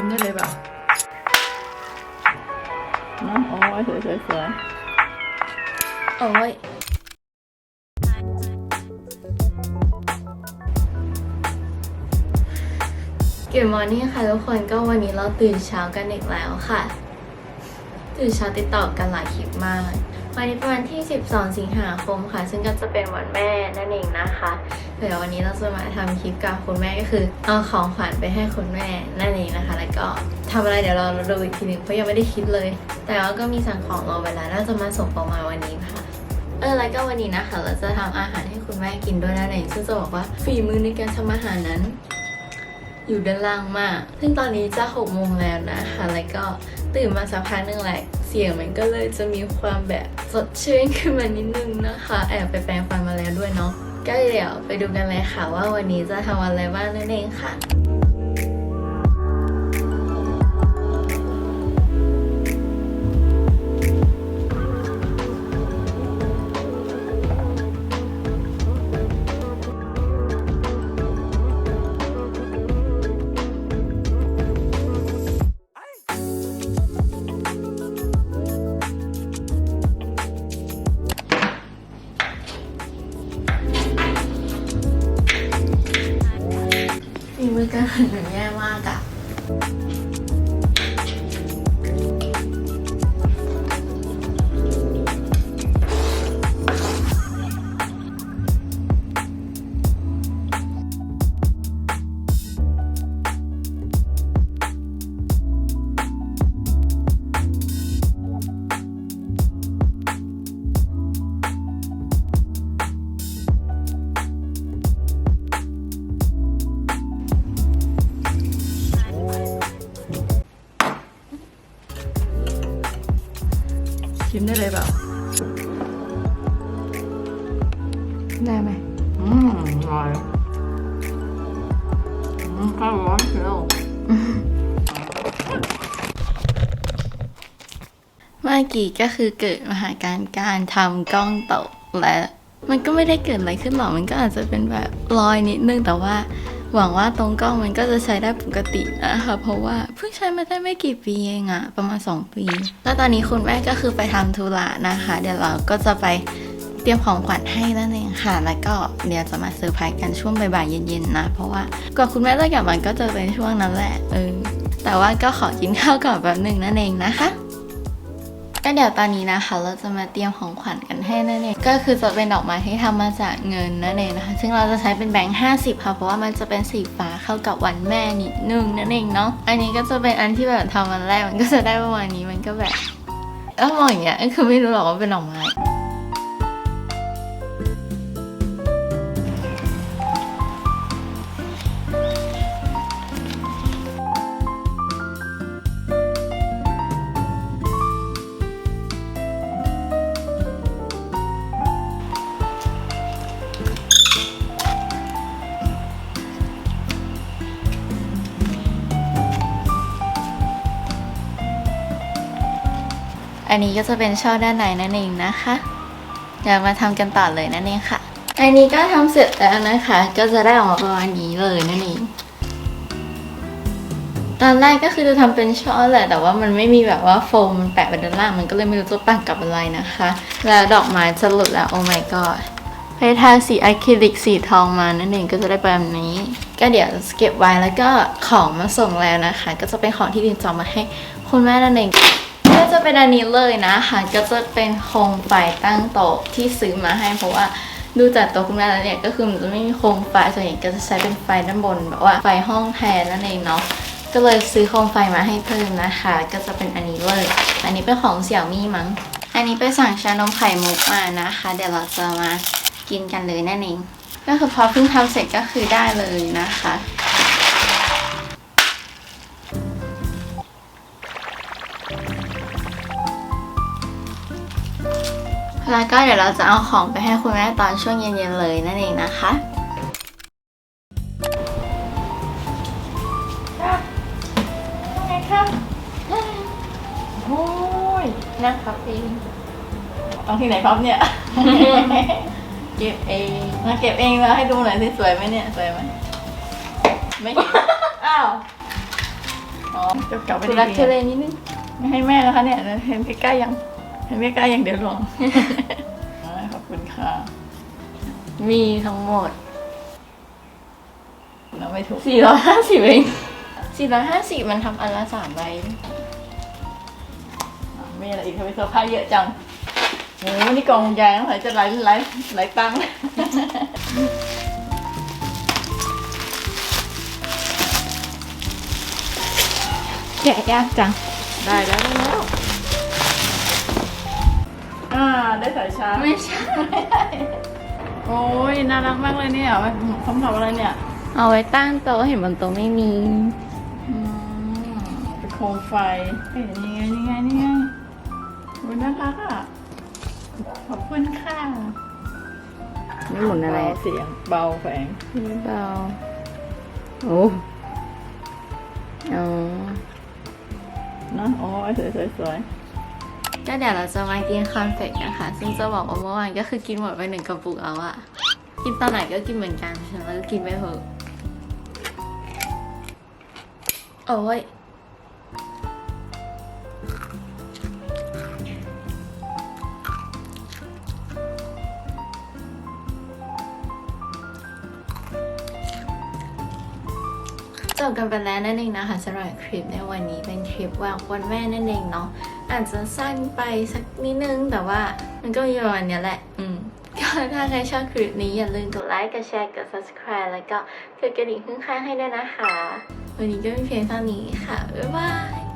ชิมได้เลยเปล่าเนาะโอ้ยสวยสวยสวยโอ้ยเกิดมอร์นิ่งค่ะทุกคนก็วันนี้เราตื่นเช้ากันอีกแล้วค่ะ ตื่นเช้าติดต่อกันหลายคลิปมาก วันนี้เป็นวันที่ 12 สิงหาคมค่ะ ซึ่งก็จะเป็นวันแม่นั่นเองนะคะ เดี๋ยววันนี้เราจะมาทำคลิปกับคุณแม่ก็คือเอาของขวัญไปให้คุณแม่นั่นเองนะคะ แล้วก็ทำอะไรเดี๋ยวเราดูอีกทีหนึงเพราะยังไม่ได้คิดเลย แต่ว่าก็มีสั่งของรอเวลาน่าจะมาส่งประมาณวันนี้ค่ะเออแล้วก็วันนี้นะคะเราจะทำอาหารให้คุณแม่กินด้วยนั่นเองซึ่งจะบอกว่าฝีมือในการทำอาหารนั้น อยู่ด้านล่างมาก ซึ่งตอนนี้จะหกโมงแล้วนะคะแล้วก็ตื่นมาสักพักหนึงแหละเสียงมันก็เลยจะมีความแบบสดชื่นขึ้นมานิดนึงนะคะ แอบไปแปรงฟันมาแล้วด้วยเนาะ ก็เดี๋ยวไปดูกันเลยค่ะว่าวันนี้จะทำอะไรบ้างนั่นเองค่ะ มได้เลยเปล่า ได้ไหมอืมอร่อยอืมข้าวร้อนเชียวเมื่อกี้ก็คือเกิดมหาการณ์การทำกล้องตกและ มันก็ไม่ได้เกิดอะไรขึ้นหรอก มันก็อาจจะเป็นแบบรอยนิดนึงแต่ว่า หวังว่าตรงกล้องมันก็จะใช้ได้ปกตินะคะเพราะว่าเพิ่งใช้มาได้ไม่กี่ปีเองอะประมาณ 2 ปี แล้วตอนนี้คุณแม่ก็คือไปทำธุระนะคะ เดี๋ยวเราก็จะไปเตรียมของขวัญให้นั่นเองค่ะ แล้วก็เดี๋ยวจะมาเซอร์ไพรส์กันช่วงบ่ายๆเย็นๆนะ เพราะว่ากว่าคุณแม่จะกลับมาก็จะเป็นช่วงนั้นแหละเออแต่ว่าก็ขอกินข้าวก่อนแป๊บหนึ่งนั่นเองนะคะ ก็เดี๋ยวตอนนี้นะคะ เราจะมาเตรียมของขวัญกันให้นั่นเองก็คือจะเป็นดอกไม้ที่ทำมาจากเงินนั่นเองนะคะ ซึ่งเราจะใช้เป็นแบงค์ห้าสิบค่ะ เพราะว่ามันจะเป็นสีฟ้าเข้ากับวันแม่นิดนึงนั่นเองเนาะ อันนี้ก็จะเป็นอันที่แบบทำวันแรกมันก็จะได้ประมาณนี้มันก็แบบเออมองอย่างเงี้ยคือไม่รู้หรอกว่าเป็นดอกไม้ อันนี้ก็จะเป็นช่อด้านในนั่นเองนะคะเดี๋ยวมาทำกันต่อเลยนั่นเองค่ะ อันนี้ก็ทำเสร็จแล้วนะคะ ก็จะได้ออกมาประมาณนี้เลยนั่นเองตอนแรกก็คือจะทำเป็นช่อแหละแต่ว่ามันไม่มีแบบว่าโฟมมันแปะไว้ด้านล่างมันก็เลยไม่รู้จะปั้นกับอะไรนะคะ แล้วดอกไม้จะหลุดแล้วโอ้ my god ไปทาสีอะคริลิกสีทองมานั่นเองก็จะได้แบบนี้ ก็เดี๋ยวเก็บไว้แล้วก็ของมาส่งแล้วนะคะ ก็จะเป็นของที่ดินจอมาให้คุณแม่นั่นเอง ก็จะเป็นอันนี้เลยนะคะก็จะเป็นโคมไฟตั้งโต๊ะที่ซื้อมาให้เพราะว่าดูจากตัวคุณแม่แล้วเนี่ยก็คือมันจะไม่มีโคมไฟส่วนใหญ่ก็จะใช้เป็นไฟด้านบนแบบว่าไฟห้องแทนนั่นเองเนาะก็เลยซื้อโคมไฟมาให้เพิ่มนะคะ ก็จะเป็นอันนี้เลย อันนี้เป็นของเสี่ยมี่มั้ง อันนี้ไปสั่งชานมไข่มุกมานะคะ เดี๋ยวเราจะมากินกันเลยนั่นเองก็คือพอเพิ่งทำเสร็จก็คือได้เลยนะคะ แล้วก็เดี๋ยวเราจะเอาของไปให้คุณแม่ตอนช่วงเย็นๆเลยนั่นเองนะคะไงครับโอ้ยนั่งพับเองเอาที่ไหนพับเนี่ย เก็บเองมาเก็บเองแล้วให้ดูหน่อยสิสวยไหมเนี่ยสวยไหมไม่เห็นอ้าวอ๋อจะกลับไปทุดีรักทุเลๆนิดนึงไม่ให้แม่แล้วคะเนี่ยเห็นใกล้ๆยัง เห็นใกล้ๆยังเดี๋ยวหลวงขอบคุณค่ะ มีทั้งหมดเราไม่ถูก450เอง450มันทำอันละ3ใบมีอะไรอีกทำไมเซอร์ไพรส์เยอะจังโอ้นี่กล่องใหญ่ต้องไหนจะไหลไหลไหลตังค์แกะยากจัง ได้แล้วได้แล้ว ได้สายชาร์จไม่ใช่ โอ้ยน่ารักมากเลยเนี่ยมันคำตอบอะไรเนี่ยเอาไว้ตั้งโต๊ะเห็นบนโต๊ะไม่มีอืมเป็นโคมไฟเฮ้ยนี่ไงนี่ไงนี่ไงโอ้ยน่ารักอะขอบคุณค่ะไม่หมุนอะไรเบาเสียงเบาแฝงไม่เบาโอ้อ๋อนะโอ้ยสวยสวยสวย ก็เดี๋ยวเราจะมากินคอนเฟกต์นะคะ ซึ่งจะบอกว่าเมื่อวานก็คือกินหมดไปหนึ่งกระปุกแล้วอะกินตอนไหนก็กินเหมือนกันฉันก็กินไปเถอะโอ้ย จบกันไปแล้วนั่นเองนะคะสำหรับคลิปในวันนี้เป็นคลิปว่าวันแม่นั่นเองเนาะอาจจะสั้นไปสักนิดนึงแต่ว่ามันก็มีประมาณนี้แหละ อืมก็ถ้าใครชอบคลิปนี้อย่าลืมกดไลค์กดแชร์กด subscribe แล้วก็กดกระดิ่งข้างๆให้ด้วยนะคะ วันนี้ก็มีเพียงเท่านี้ค่ะบ๊ายบาย